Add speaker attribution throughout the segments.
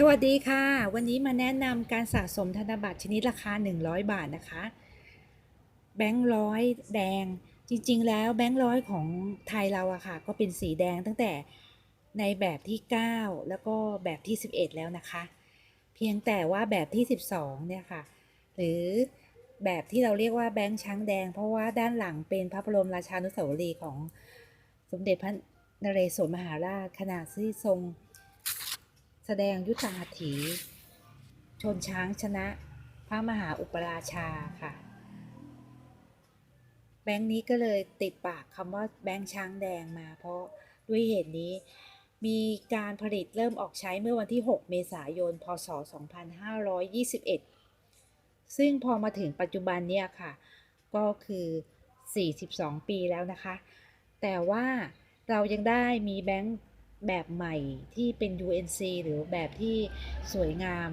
Speaker 1: สวัสดีค่ะ วันนี้มาแนะนำการสะสมธนบัตรชนิดราคา 100 บาทนะคะ แบงค์ร้อยแดงจริง ๆ แล้วแบงค์ร้อยของไทยเราอะค่ะ ก็เป็นสีแดงตั้งแต่ในแบบที่ 9 แล้วก็แบบที่ 11 แล้วนะคะ เพียงแต่ว่าแบบที่ 12 เนี่ยค่ะ หรือแบบที่เราเรียกว่าแบงค์ช้างแดง เพราะว่าด้านหลังเป็นพระบรมราชานุสาวรีย์ของสมเด็จพระนเรศวรมหาราชขณะที่ทรง แสดงยุทธหัตถี ชนช้างชนะ พระมหาอุปราชาค่ะ แบงค์นี้ก็เลยติดปากคำว่าแบงค์ช้างแดงมา เพราะด้วยเหตุนี้มีการผลิตเริ่มออกใช้เมื่อวันที่ 6 เมษายน พศ 2521 ซึ่งพอมาถึงปัจจุบันเนี่ยค่ะ ก็คือ 42 ปีแล้วนะคะ แต่ว่าเรายังได้มีแบงค์ แบบใหม่ที่เป็น UNC หรือแบบที่สวยงาม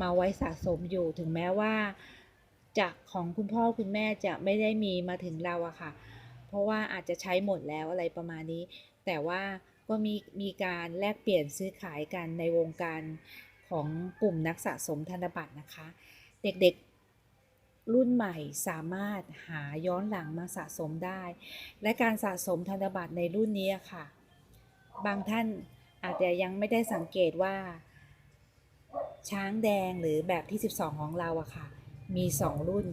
Speaker 1: มาไว้สะสมอยู่ถึงแม้ว่าจากของคุณพ่อคุณแม่จะไม่ได้มีมาถึงเราอะค่ะ เพราะว่าอาจจะใช้หมดแล้วอะไรประมาณนี้ แต่ว่าก็มีมีการแลกเปลี่ยนซื้อขายกันในวงการของกลุ่มนักสะสมธนบัตรนะคะ เด็กๆรุ่นใหม่สามารถหาย้อนหลังมาสะสมได้ และการสะสมธนบัตรในรุ่นนี้ค่ะ บางท่านอาจจะยังไม่ได้สังเกตว่า ช้างแดงหรือแบบที่ 12 ของเราอะค่ะ มี 2 รุ่น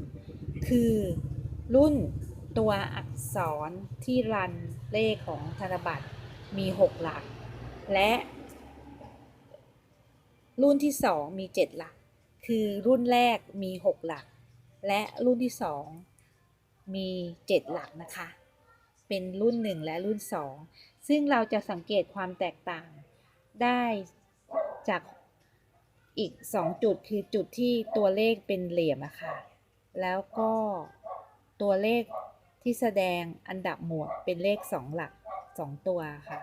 Speaker 1: คือรุ่นตัวอักษรที่รันเลขของธนบัตรมี 6 หลัก และ รุ่นที่ 2 มี 7 หลัก คือรุ่นแรกมี 6 หลัก และรุ่นที่ 2 มี 7 หลักนะคะ เป็นรุ่น 1 และรุ่น 2 ซึ่งเราจะสังเกตความแตกต่างได้จากอีก 2 จุดคือจุดที่ตัวเลขเป็นเหลี่ยมอะค่ะ แล้วก็ตัวเลขที่แสดงอันดับหมวดเป็นเลข 2 หลัก 2 ตัวค่ะ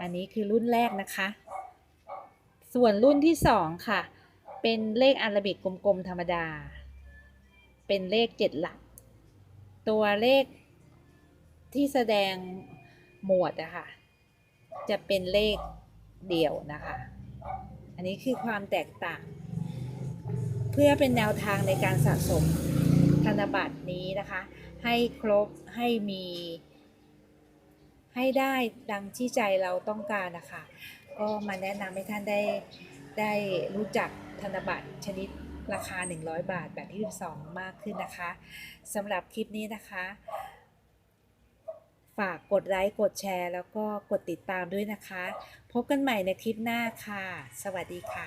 Speaker 1: อันนี้คือรุ่นแรกนะคะ ส่วนรุ่นที่ 2 ค่ะ เป็นเลขอาราบิกกลมๆธรรมดา เป็นเลข 7 หลัก ตัวเลขที่แสดง หมวดอะค่ะจะเป็นเลขเดี่ยวนะคะ อันนี้คือความแตกต่าง เพื่อเป็นแนวทางในการสะสมธนบัตรนี้นะคะ ให้ครบให้มี ให้ได้ดังที่ใจเราต้องการนะคะ ก็มาแนะนำให้ท่านได้ได้รู้จักธนบัตรชนิดราคา 100 บาทแบบที่12มากขึ้นนะคะสำหรับคลิปนี้นะคะ ฝากกดไลค์ กดแชร์ แล้วก็กดติดตามด้วยนะคะ พบกันใหม่ในคลิปหน้าค่ะ สวัสดีค่ะ